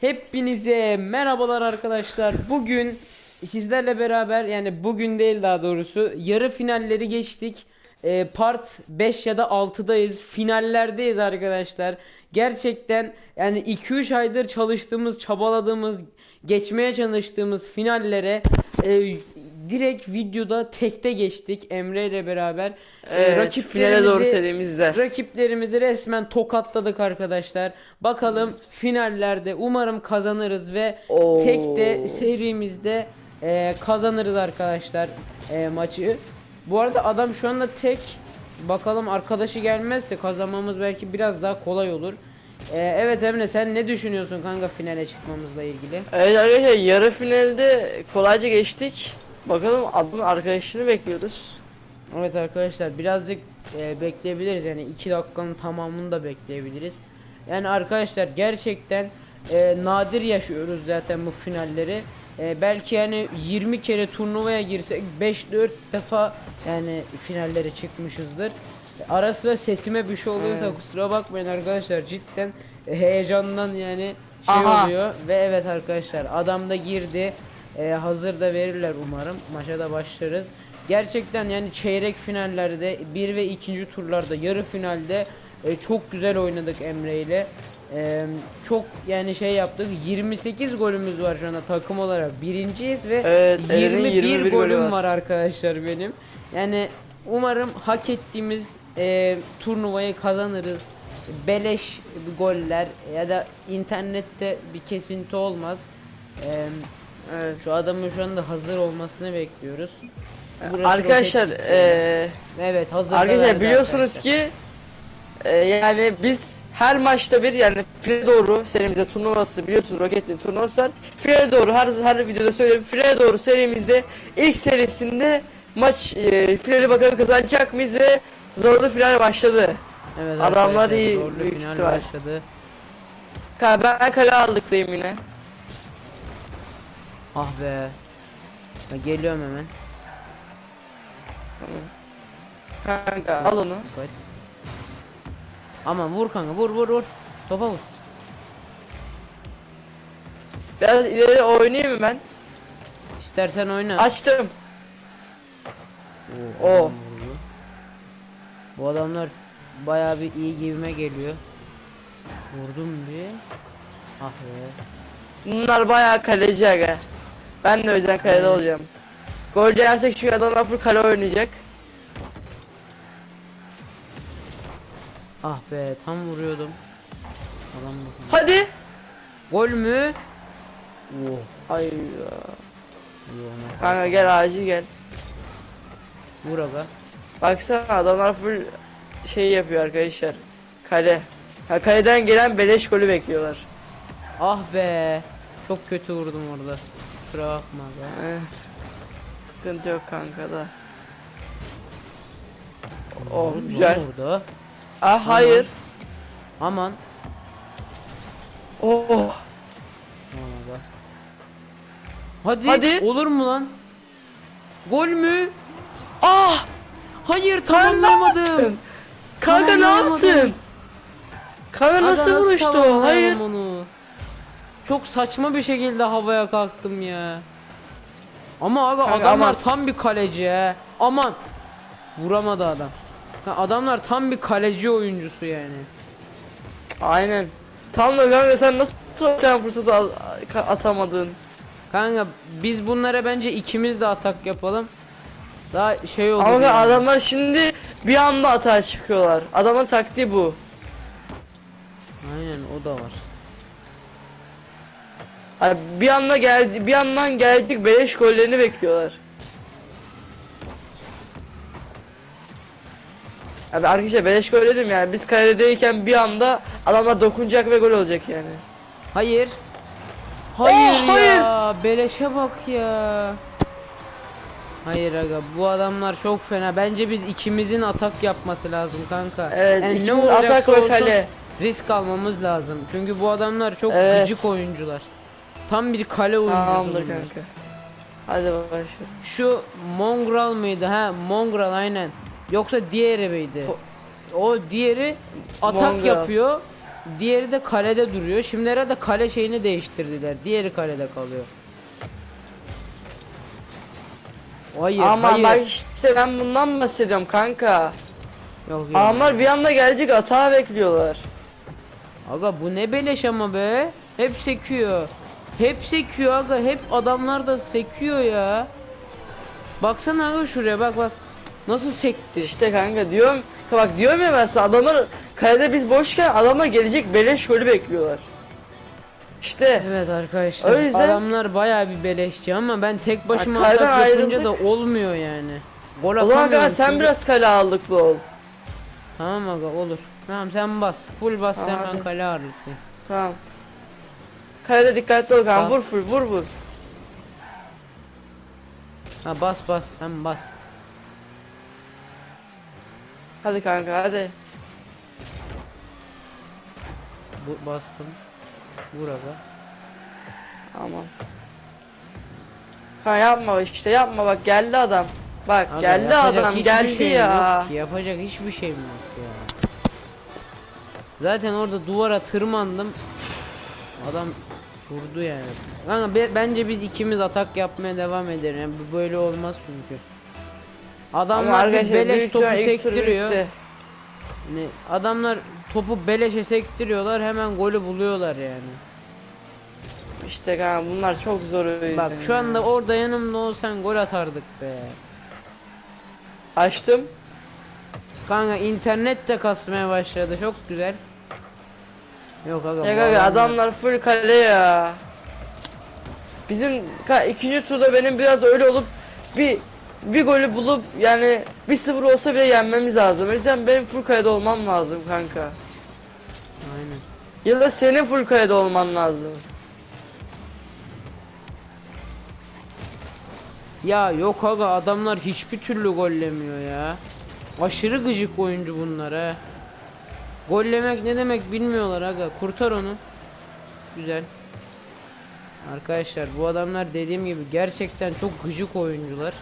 Hepinize merhabalar arkadaşlar. Bugün sizlerle beraber yani bugün değil daha doğrusu yarı finalleri geçtik. Ee, part 5 ya da 6'dayız. Finallerdeyiz arkadaşlar. Gerçekten yani 2-3 aydır çalıştığımız, çabaladığımız, geçmeye çalıştığımız finallere e, direkt videoda tekte geçtik Emre ile beraber. Ee, Evet, finale doğru rakiplerimizi- serimizde. Rakiplerimizi resmen tokatladık arkadaşlar. Bakalım finallerde umarım kazanırız ve Oo. tek de serimizde e, kazanırız arkadaşlar e, maçı. Bu arada adam şu anda tek. Bakalım arkadaşı gelmezse kazanmamız belki biraz daha kolay olur. E, evet Emre sen ne düşünüyorsun kanka finale çıkmamızla ilgili? Evet arkadaşlar yarı finalde kolayca geçtik. Bakalım adamın arkadaşını bekliyoruz. Evet arkadaşlar birazcık e, bekleyebiliriz yani 2 dakikanın tamamını da bekleyebiliriz. Yani arkadaşlar gerçekten e, nadir yaşıyoruz zaten bu finalleri. E, belki yani 20 kere turnuvaya girsek 5-4 defa yani finallere çıkmışızdır. Ara sıra sesime bir şey oluyorsa Evet. kusura bakmayın arkadaşlar cidden e, heyecandan yani şey Aha. oluyor ve evet arkadaşlar adam da girdi. E, hazır da verirler umarım. Maça da başlarız. Gerçekten yani çeyrek finallerde bir ve ikinci turlarda yarı finalde e, çok güzel oynadık Emre ile. E, çok yani şey yaptık. 28 golümüz var şu anda takım olarak birinciyiz ve Evet, Eren'in 21, 21 golü golüm var. var arkadaşlar benim. Yani umarım hak ettiğimiz e, turnuvayı kazanırız. Beleş goller ya da internette bir kesinti olmaz. E, Evet. şu adamın şu anda hazır olmasını bekliyoruz. Burası Arkadaşlar roket- eee evet hazır. da arkadaşlar biliyorsunuz arkadaşlar. ki e, yani biz her maçta bir yani finale doğru serimizde turnuvası biliyorsunuz Roket'in turnuvası var. Finale doğru her her videoda söylerim finale doğru serimizde ilk serisinde maç e, finali bakalım kazanacak mıyız ve zorlu final başladı. evet, adamlar iyi, büyük ihtimal. başladı. Ka- Ben kale aldıklıyım yine. Ah be. Ben geliyorum hemen. Kanka al onu. Dikkat. Aman vur kanka vur vur vur. Topa vur. Biraz ileri oynayayım mı ben? İstersen oyna. Açtım. Oo, Oo. adam. Bu adamlar bayağı bir iyi gibime geliyor. Vurdum bir. Ah be. Bunlar bayağı kaleci aga. Ben de o yüzden kalede olacağım. Gol yersek çünkü adamlar full kale oynayacak. Ah be tam vuruyordum. Adam vurdu. Hadi. Gol mü? Oh. Yok, Kanka gel acil gel. Vur aga. Baksana adamlar full şey yapıyor arkadaşlar. Kale. Ha, kaleden gelen beleş golü bekliyorlar. Ah be. Çok kötü vurdum orada. Kusura bakma be. Eh. Sıkıntı yok kanka da. Oh Vurdu, güzel. Vurdu. Ah hayır. Aman. Oh. Aman. Hadi. Hadi. Olur mu lan? Gol mü? Ah. Hayır Kanka ne tamamlamadım. yaptın? Kanka ne yaptın? Kanka Aga, nasıl vuruştu o? Hayır. Onu? Çok saçma bir şekilde havaya kalktım ya. Ama aga Kanka, adamlar aman. tam bir kaleci he. Aman. Vuramadı adam. Ha, adamlar tam bir kaleci oyuncusu yani. Aynen. Tam da kanka sen nasıl tane fırsatı al- atamadın? Kanka biz bunlara bence ikimiz de atak yapalım. Daha şey olur. Ama yani. adamlar şimdi bir anda atağa çıkıyorlar. Adamın taktiği bu. Aynen o da var. Bir anda geldi, bir yandan gelecek beleş gollerini bekliyorlar. Abi arkadaşlar beleş gol dedim yani biz kaledeyken bir anda adamlar dokunacak ve gol olacak yani. Hayır. Hayır Oh, ya. Beleşe bak ya. Hayır aga bu adamlar çok fena. Bence biz ikimizin atak yapması lazım kanka. Evet, Yani ikimiz olacaksa atak ve olsun kale. Risk almamız lazım. Çünkü bu adamlar çok Evet. gıcık oyuncular. Tam bir kale oyuncusu. Tamamdır bunlar. kanka. Hadi başla. Şu Mongral mıydı? Ha Mongral aynen. Yoksa diğeri miydi? Fo- o diğeri atak Mongral. yapıyor. Diğeri de kalede duruyor. Şimdi herhalde kale şeyini değiştirdiler. Diğeri kalede kalıyor. Hayır, Ama hayır. bak işte ben bundan bahsediyorum kanka. Yok, yok. Adamlar bir anda gelecek atağı bekliyorlar. Aga bu ne beleş ama be. Hep sekiyor. Hep sekiyor aga. Hep adamlar da sekiyor ya. Baksana aga şuraya bak bak. Nasıl sekti. İşte kanka diyorum. Bak diyorum ya ben sana adamlar kalede biz boşken adamlar gelecek beleş golü bekliyorlar. İşte Evet arkadaşlar. O yüzden- Adamlar bayağı bir beleşçi ama ben tek başıma atak yapınca da olmuyor yani. Gol o zaman kanka sen çünkü- biraz kale ağırlıklı ol. Tamam aga olur. Tamam sen bas. Full bas Tamam, sen ben kale ağırlıklı. Tamam. Kalede dikkatli ol kanka Tamam. vur full vur vur. Ha bas bas sen bas. Hadi kanka hadi. Bu bastım. Vur aga. Aman. Kanka yapma işte yapma bak geldi adam. Bak Aga, geldi adam geldi ya. yok Yapacak hiçbir şeyim yok ya. Zaten orada duvara tırmandım. Adam vurdu yani. Kanka be- bence biz ikimiz atak yapmaya devam edelim. Yani bu böyle olmaz çünkü. Adamlar beleş topu sektiriyor. Yani adamlar topu beleşe sektiriyorlar hemen golü buluyorlar yani. İşte kanka bunlar çok zor oyun. Bak şu anda orada yanımda olsan gol atardık be. Açtım. Kanka internet de kasmaya başladı çok güzel. Yok aga. Ya kanka adamlar full kale ya. Bizim ka- ikinci turda benim biraz öyle olup bir bir golü bulup yani 1-0 olsa bile yenmemiz lazım. O yüzden benim full kalede olmam lazım kanka. Aynen. Ya da senin full kalede olman lazım. Ya yok aga adamlar hiçbir türlü gollemiyor ya. Aşırı gıcık oyuncu bunlar ha. Gollemek ne demek bilmiyorlar aga. Kurtar onu. Güzel. Arkadaşlar bu adamlar dediğim gibi gerçekten çok gıcık oyuncular.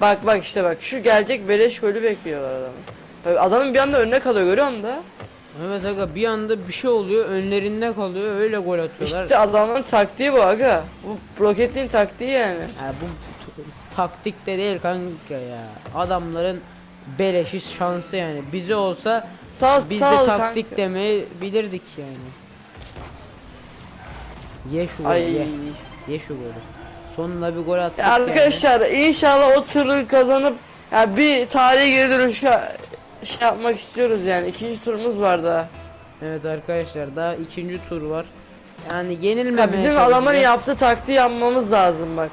Bak bak işte bak şu gelecek beleş golü bekliyorlar adamı. Adamın bir anda önüne kalıyor görüyor musun da? Evet aga bir anda bir şey oluyor önlerinde kalıyor öyle gol atıyorlar. İşte adamın taktiği bu aga. Bu Rocket'in taktiği yani. Ya bu t- taktik de değil kanka ya. Adamların beleşi şansı yani. Bize olsa Sağ biz sağ de ol taktik kanka. demeyi bilirdik yani. Ye şu golü Ay. ye. Ye şu golü. Sonunda bir gol attık Ya arkadaşlar inşallah o turu kazanıp ya bir tarihi geri dönüş şey yapmak istiyoruz yani. İkinci turumuz var daha. yani. Evet arkadaşlar daha ikinci tur var. Yani Ya yenilmemeye bizim adamların çalışacağız. yaptığı taktiği yapmamız lazım bak.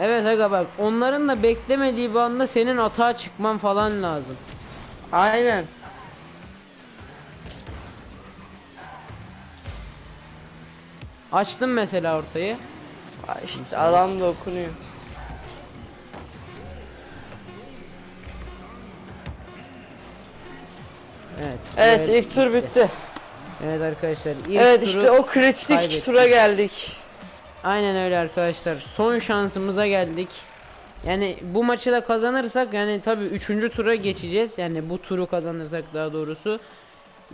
Evet aga bak onların da beklemediği bir anda senin atağa çıkman falan lazım. Aynen. Açtım mesela ortayı. Ay İşte adam da okunuyor. Evet. Evet ilk tur bitti. Evet arkadaşlar ilk Evet turu işte o kritik kaybettik. tura geldik. Aynen öyle arkadaşlar. Son şansımıza geldik. Yani bu maçı da kazanırsak yani tabii 3. tura geçeceğiz. Yani bu turu kazanırsak daha doğrusu.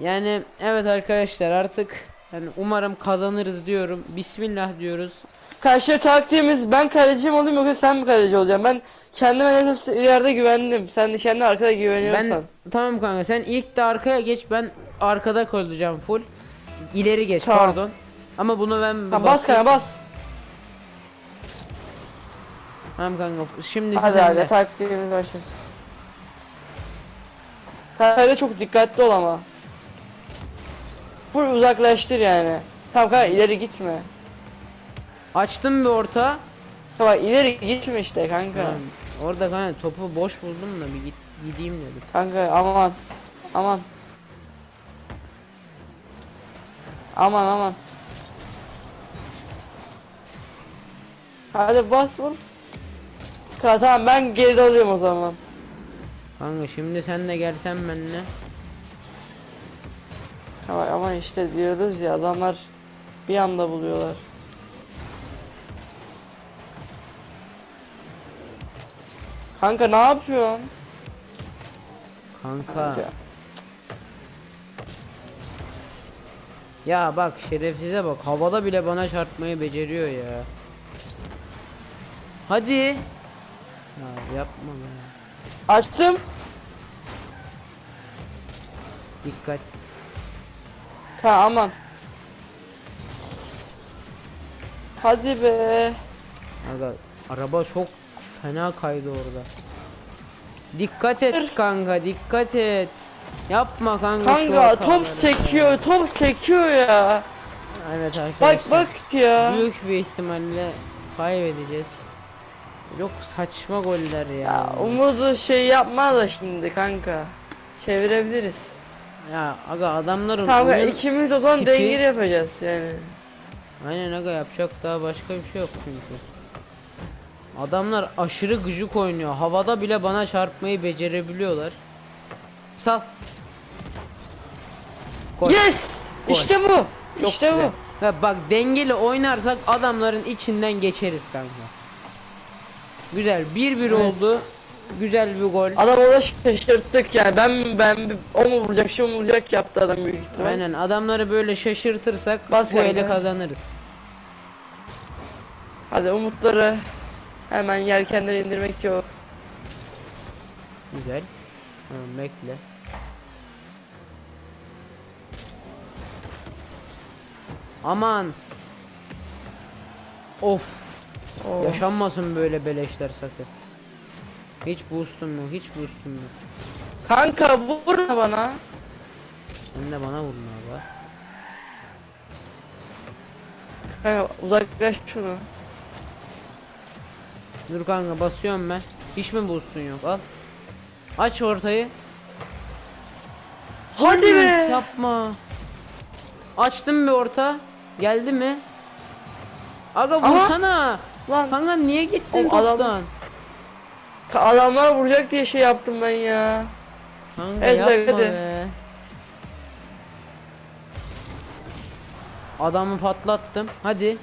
Yani evet arkadaşlar artık yani umarım kazanırız diyorum. Bismillah diyoruz. Karşı taktiğimiz ben kaleci mi olayım yoksa sen mi kaleci olacaksın? Ben kendime nasıl ileride güvendim. Sen de kendi arkada güveniyorsan. Ben tamam kanka sen ilk de arkaya geç ben arkada kalacağım full. İleri geç Tamam. pardon. Ama bunu ben Tamam, bas kanka bas. Tamam kanka şimdi Hadi hadi taktiğimiz başlasın. Kalede çok dikkatli ol ama. Full uzaklaştır yani. Tamam kanka ileri gitme. Açtım bir orta. Tamam ileri gitme işte kanka. Tamam. Orada kanka topu boş buldum da bir git gideyim dedim. Kanka aman. Aman. Aman aman. Hadi bas vur. Ka tamam ben geride alıyorum o zaman. Kanka şimdi sen de gelsen benimle. Ama, ama işte diyoruz ya adamlar bir anda buluyorlar. Kanka ne yapıyorsun? Kanka. Kanka. Ya bak şerefsize bak havada bile bana çarpmayı beceriyor ya. Hadi. Ya yapma be. Açtım. Dikkat. Ha aman. Hadi be. Aga araba çok fena kaydı orada. Dikkat et kanka dikkat et. Yapma kanka. Kanka top ya. sekiyor, top sekiyor ya. Evet arkadaşlar. Bak bak ya. Büyük bir ihtimalle kaybedeceğiz. Çok saçma goller ya. Ya umudu şey yapma da şimdi kanka. Çevirebiliriz. Ya aga adamların Kanka oyun- ikimiz o zaman tipi- dengeli yapacağız yani. Aynen aga yapacak daha başka bir şey yok çünkü. Adamlar aşırı gıcık oynuyor. Havada bile bana çarpmayı becerebiliyorlar. Sal. Koş. Yes! Gol. İşte bu. Çok işte güzel. bu. Ha, bak dengeli oynarsak adamların içinden geçeriz kanka. Güzel 1-1 Evet. oldu. Güzel bir gol. Adam orada şaşırttık yani. Ben ben o mu vuracak, şu mu vuracak yaptı adam büyük ihtimal. Aynen adamları böyle şaşırtırsak Bas bu kanka. kazanırız. Hadi umutları hemen yelkenlere indirmek yok. Güzel. Tamam bekle. Aman. Of. Oo. Yaşanmasın böyle beleşler sakın. Hiç boostum yok, hiç boostum yok. Kanka vurma bana. Sen de bana vurma abi. Kanka uzaklaş şunu. Dur kanka basıyorum ben. Hiç mi boostun yok? Al. Aç ortayı. Hadi Hı, be. Yapma. Açtım bir orta. Geldi mi? Aga vursana. Lan Kanka niye gittin adam- toptan? ka- adamlar vuracak diye şey yaptım ben ya. Kanka Evet, yapma hadi. be. Adamı patlattım. Hadi.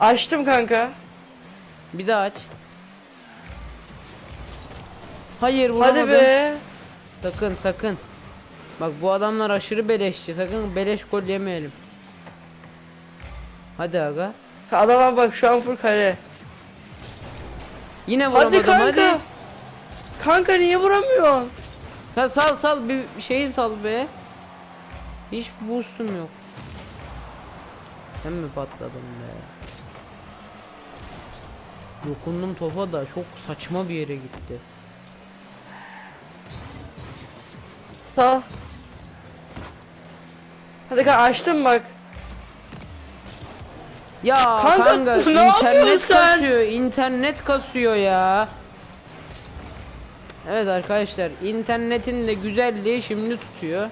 Açtım kanka. Bir daha aç. Hayır vuramadım. Hadi be. Sakın sakın. Bak bu adamlar aşırı beleşçi. Sakın beleş gol yemeyelim. Hadi aga. Adama bak şu an full kare. Yine vuramadım Hadi kanka. hadi. Kanka niye vuramıyorsun? Sal sal sal bir şeyi sal be. Hiç boostum yok. Sen mi patladın be? Dokundum topa da çok saçma bir yere gitti. Sağ. Hadi kanka açtım bak. Ya Kanka, kanka, ne internet yapıyorsun sen? kasıyor, internet kasıyor ya. Evet arkadaşlar, internetin de güzelliği şimdi tutuyor.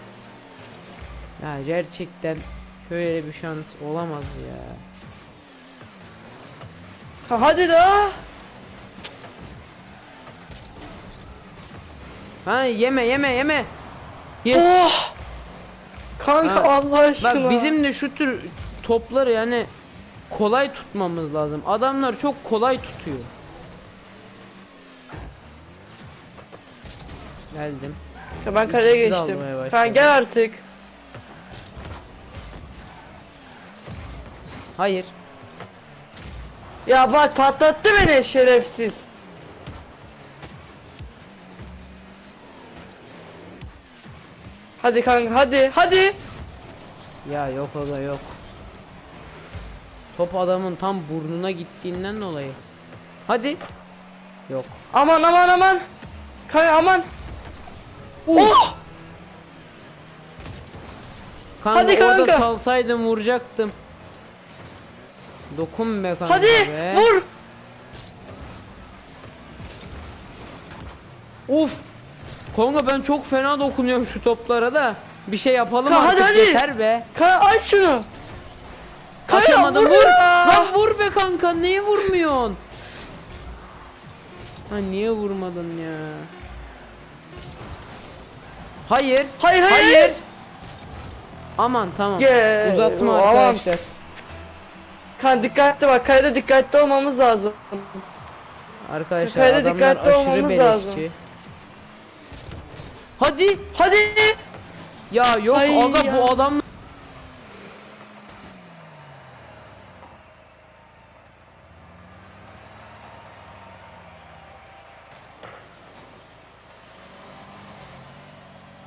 Ya gerçekten şöyle bir şans olamaz ya. Ha, hadi daha. Ha yeme yeme yeme. Yes. Oh. Kanka Ha, Allah aşkına. Bak bizim de şu tür topları yani kolay tutmamız lazım. Adamlar çok kolay tutuyor. Geldim. Kanka ben kaleye İkisi de geçtim. almaya başladı. Kanka gel artık. Hayır. Ya bak patlattı beni şerefsiz. Hadi kanka hadi hadi. Ya yok ola yok. Top adamın tam burnuna gittiğinden dolayı. Hadi. Yok. Aman aman aman. Kanka aman. Oh! Kanka Hadi orada kanka. salsaydım vuracaktım. Dokun be kanka Hadi be. vur. Uf. Kanka ben çok fena dokunuyorum şu toplara da. Bir şey yapalım Kanka, artık hadi, hadi. yeter be. Kanka aç şunu. Kanka Atamadım vur vur. ya. Lan vur be kanka niye vurmuyorsun? Ha niye vurmadın ya? Hayır. Hayır hayır. Hayır. Aman tamam. Ye- Uzatma aman. arkadaşlar. Kanka dikkatli bak kayda dikkatli olmamız lazım. Arkadaşlar Kayda adamlar dikkatli aşırı olmamız beleşçi. lazım. Hadi. Hadi. Ya yok Ay aga ya. bu adam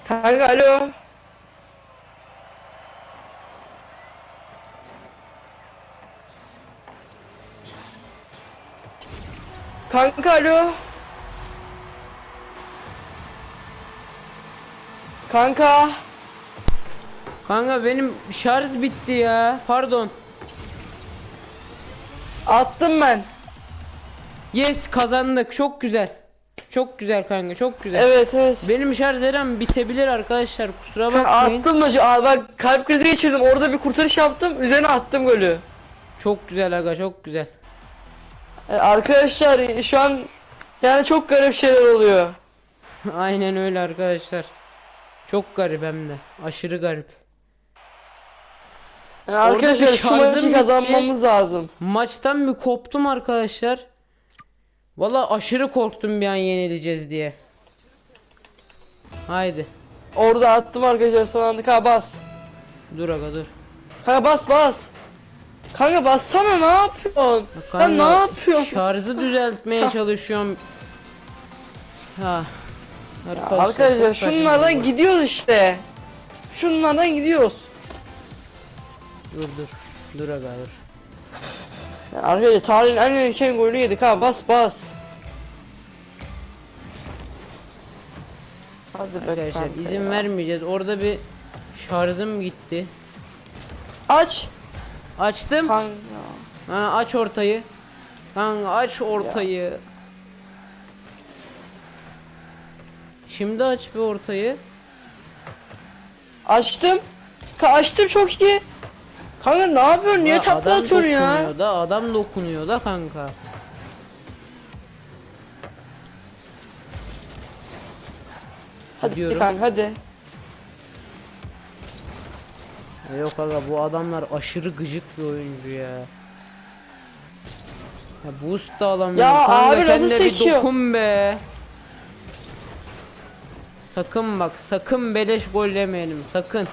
Kanka alo. Kanka alo. Kanka. Kanka benim şarj bitti ya. Pardon. Attım ben. Yes kazandık. Çok güzel. Çok güzel kanka çok güzel. Evet evet. Benim şarj an bitebilir arkadaşlar. Kusura bakmayın. attım da Aa, bak kalp krizi geçirdim. Orada bir kurtarış yaptım. Üzerine attım golü. Çok güzel aga çok güzel. E, Arkadaşlar şu an yani çok garip şeyler oluyor. Aynen öyle arkadaşlar. Çok garip hem de. Aşırı garip. Yani Orada arkadaşlar şu şarjım maçı bitti. kazanmamız lazım. Maçtan bir koptum arkadaşlar. Valla aşırı korktum bir an yenileceğiz diye. Haydi. Orada attım arkadaşlar son anda. Kanka bas. Dur aga dur. Kanka bas bas. Kanka bassana ne yapıyorsun? Kanka, ne yapıyorsun? Şarjı düzeltmeye çalışıyorum. Ha. Arkadaşlar saçma şunlardan gidiyoruz işte. Şunlardan gidiyoruz. Dur dur. Dur aga dur. Arkadaşlar tarihin en erken golünü yedik ha bas bas. Hadi be Arkadaşlar kanka izin ya. vermeyeceğiz. Orada bir şarjım gitti. Aç. Açtım. Kanka. Ha, aç ortayı. Kanka aç ortayı. Şimdi aç bir ortayı. Açtım. Ka açtım çok iyi. Kanka ne yapıyorsun? Niye takla adam atıyorsun ya? dokunuyor Da, adam dokunuyor da kanka. Hadi Gidiyorum. kanka hadi. Yok aga bu adamlar aşırı gıcık bir oyuncu ya. Ya boost da alamıyor. Ya Kanka abi sen nasıl de bir sekiyor? dokun be. Sakın bak sakın beleş gol yemeyelim sakın.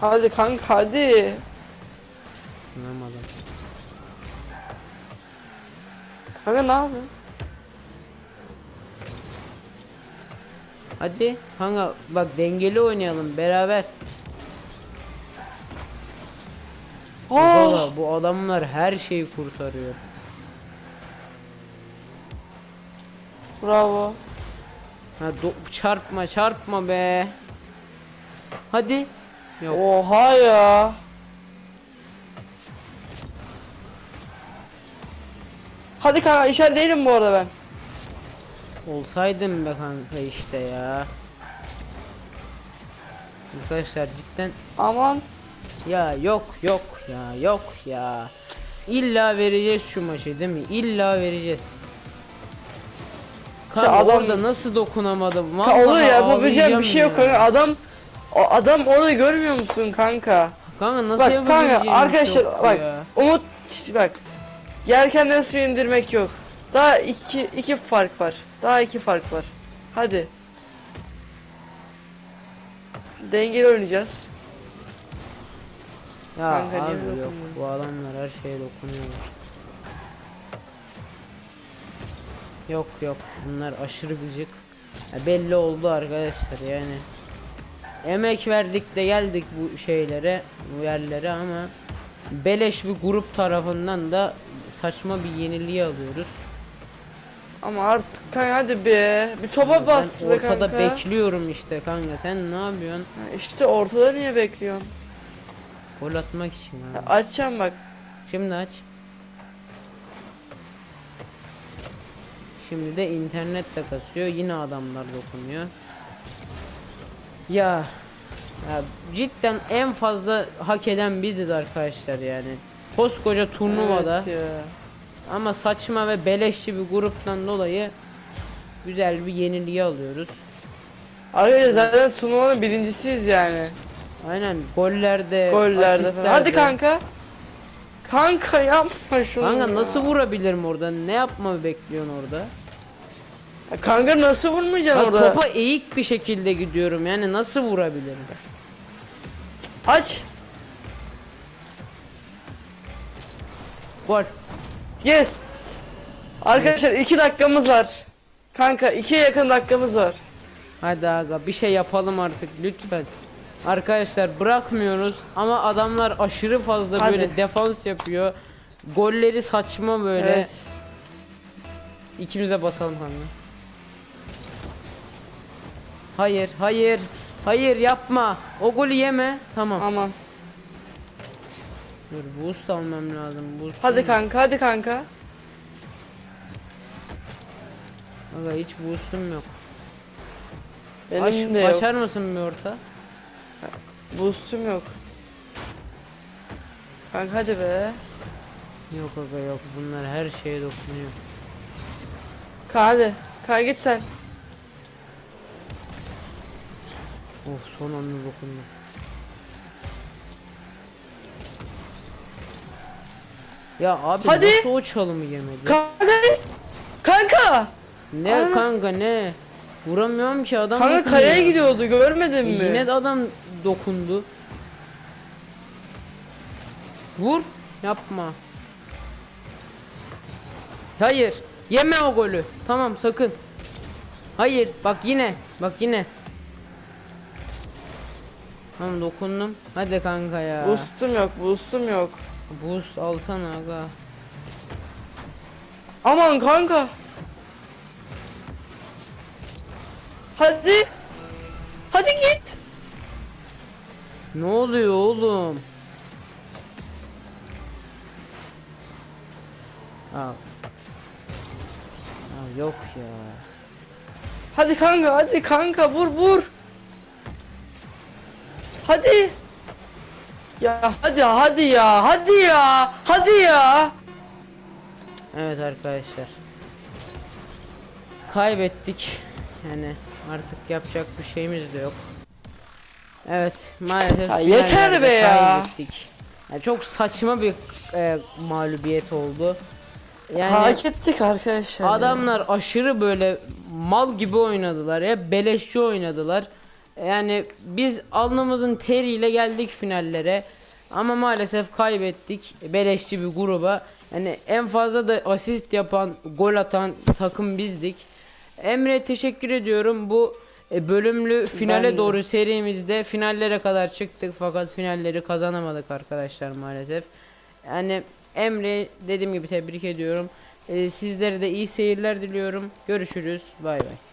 Hadi kanka hadi. Anlamadım. Kanka ne yapıyorsun? Hadi kanka bak dengeli oynayalım beraber. Aa, Valla bu adamlar her şeyi kurtarıyor. bravo. Ha do- çarpma çarpma be. Hadi. Yok. Oha ya. Hadi kanka işaret değilim bu arada ben. Olsaydım be kanka işte ya. Arkadaşlar cidden Aman. ya yok yok ya yok ya. İlla vereceğiz şu maçı değil mi? İlla vereceğiz. Kanka adam- orada nasıl dokunamadım? Kanka olur Vallahi ya yapabileceğim bir şey yok ağlayacağım kanka. Adam o adam onu görmüyor musun kanka? Kanka nasıl Bak kanka arkadaşlar yok bak ya? Umut bak. Yelkenleri suya indirmek yok. Daha iki iki fark var. Daha iki fark var. Hadi. Dengeli oynayacağız. Ya Kanka abi yok bu adamlar her şeye dokunuyorlar. Yok yok bunlar aşırı gıcık. Ya belli oldu arkadaşlar yani. Emek verdik de geldik bu şeylere, bu yerlere ama beleş bir grup tarafından da saçma bir yeniliği alıyoruz. Ama artık kanka hadi be. Bir topa bas be ortada kanka. bekliyorum işte kanka. Sen ne yapıyorsun? Ha, İşte ortada niye bekliyorsun? Gol atmak için abi. açacağım bak. Şimdi aç. Şimdi de internet de kasıyor. Yine adamlar dokunuyor. Ya, ya cidden en fazla hak eden biziz arkadaşlar yani. Koskoca turnuvada Evet ya. ama saçma ve beleşçi bir gruptan dolayı güzel bir yeniliği alıyoruz. Arkadaşlar zaten turnuvanın birincisiyiz yani. Aynen gollerde, Gollerde asistlerde. Hadi kanka. Kanka yapma şunu. Kanka ya. nasıl vurabilirim orada? Ne yapmamı bekliyorsun orada? Ya Kanka nasıl vurmayacaksın Bak orada? topa eğik bir şekilde gidiyorum yani nasıl vurabilirim? Aç. Gol. Yes. Arkadaşlar 2 dakikamız var. Kanka 2'ye yakın dakikamız var. Hadi aga bir şey yapalım artık lütfen. Arkadaşlar bırakmıyoruz ama adamlar aşırı fazla Hadi. böyle defans yapıyor. Golleri saçma böyle. Evet. İkimiz de basalım kanka. Hayır, hayır. Hayır yapma. O golü yeme. Tamam. Aman. Dur boost almam lazım. Boost. Hadi kanka hadi kanka. Aga hiç boostum yok. Benim Aş, de yok. Açar mısın bir orta? Boost'um yok. Kanka hadi be. Yok aga yok. Bunlar her şeye dokunuyor. Kanka hadi. Kanka git sen. Of son anda dokundu. Ya abi Hadi. nasıl o çalımı yemedi? Kanka. Kanka. ne Ana. kanka ne? Vuramıyorum ki adam Kanka dokunuyor. kaleye gidiyordu görmedin mi? Yine de adam dokundu. Vur. Yapma. Hayır. Yeme o golü. Tamam sakın. Hayır. Bak yine. Bak yine. Tamam dokundum. Hadi kanka ya. Boost'um yok boost'um yok. Boost alsana aga. Aman kanka. Hadi. Hadi git. Ne oluyor oğlum? Aa. Aa, yok ya. Hadi kanka hadi kanka vur vur. Hadi. Ya hadi hadi ya hadi ya hadi ya. Evet arkadaşlar. Kaybettik. Yani artık yapacak bir şeyimiz de yok. Evet maalesef Ya yeter be ya. kaybettik. Yani çok saçma bir e, mağlubiyet oldu. Yani Hak ettik arkadaşlar. ya. adamlar aşırı böyle mal gibi oynadılar ya beleşçi oynadılar. Yani biz alnımızın teriyle geldik finallere. Ama maalesef kaybettik beleşçi bir gruba. Yani en fazla da asist yapan, gol atan takım bizdik. Emre teşekkür ediyorum. Bu e, bölümlü finale Ben doğru serimizde finallere kadar çıktık fakat finalleri kazanamadık arkadaşlar maalesef. Yani Emre dediğim gibi tebrik ediyorum. E, sizlere de iyi seyirler diliyorum. Görüşürüz. Bay bay.